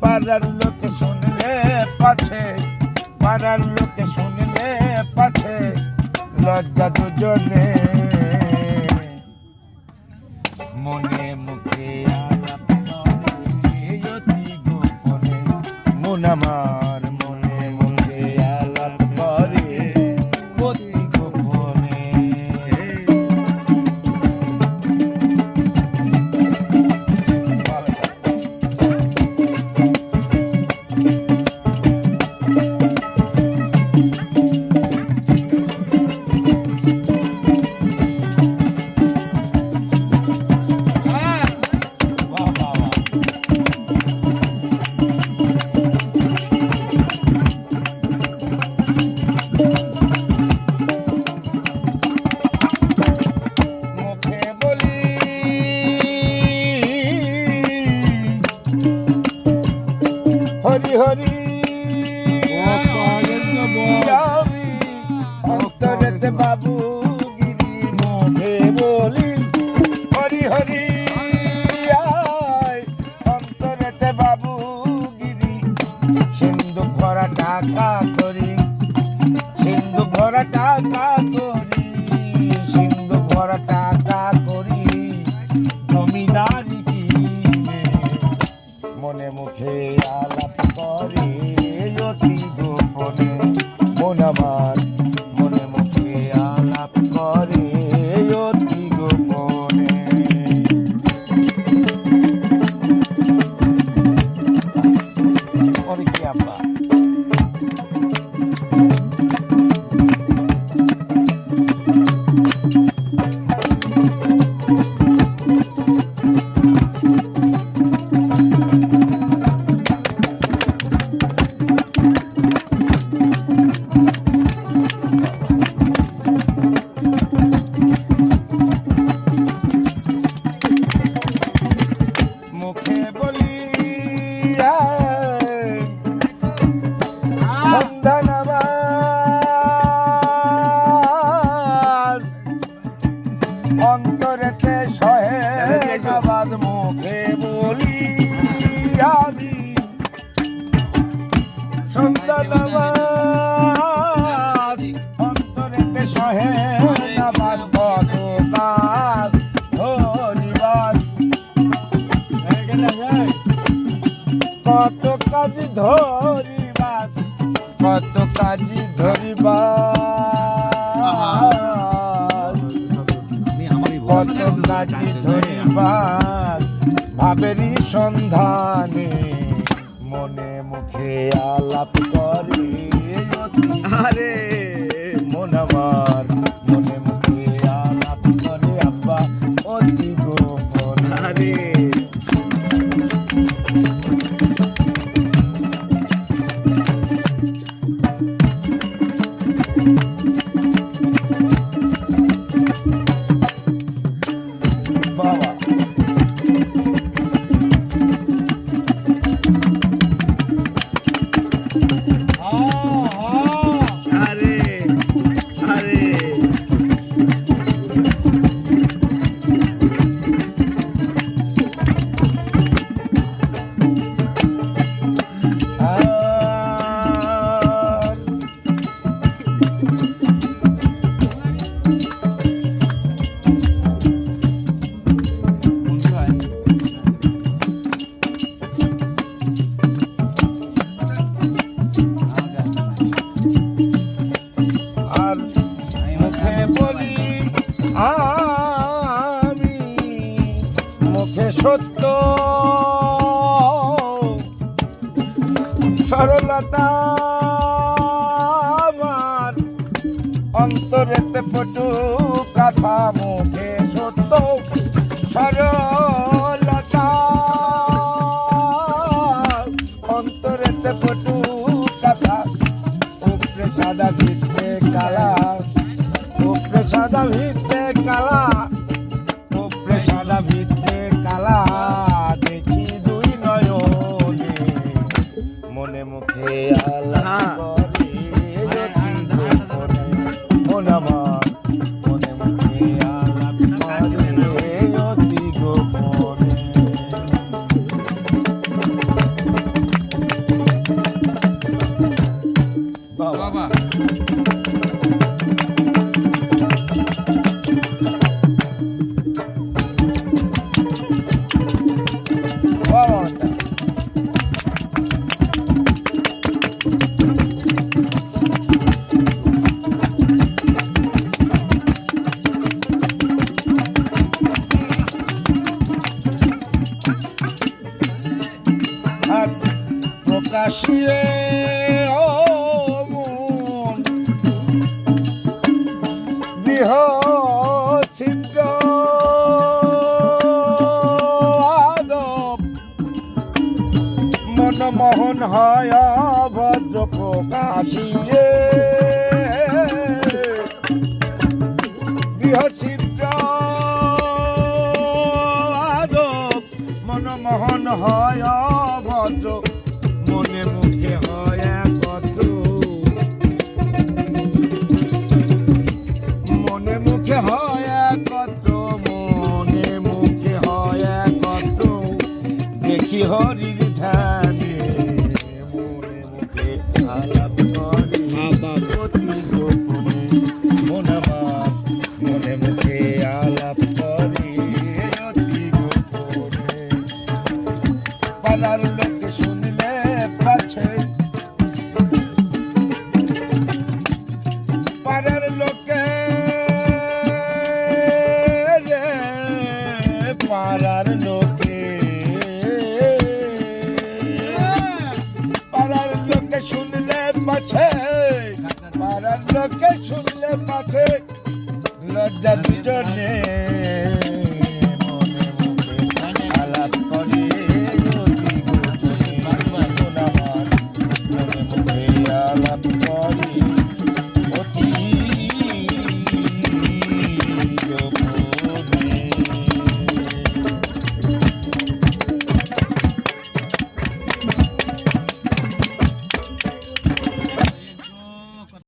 পাড়ার লোকে শুনলে পাছে পাড়ার লোকে শুনলে পাছে, লজ্জা দুজনে। মনে মুখে আলাপ করে অতি গোপনে। মুনামা honey. কত কাজি ধরিবাস কত কাজি ধরিবাস। কত কাজি ধরিবাস ভাবেরই সন্ধানে মনে মুখে আলাপ করি। আরে। মন মুখে বলি মুখে সত্য। সরলতা আমার অন্তরেতে পটু কথা মুখে সত্য। সরলতা অন্তরেতে পটু কথা উপরে সাদা ভিত্তে কালা। কাশিয়ে বিহ আদব। মনমোহন হয় ভদ্র প্রকাশিয়ে। গৃহছিদ্র আদব। মনমোহন হয় ভদ্র মনে মুখে হয় একত্র মনে মুখে হয় লজ্জা দুজনে।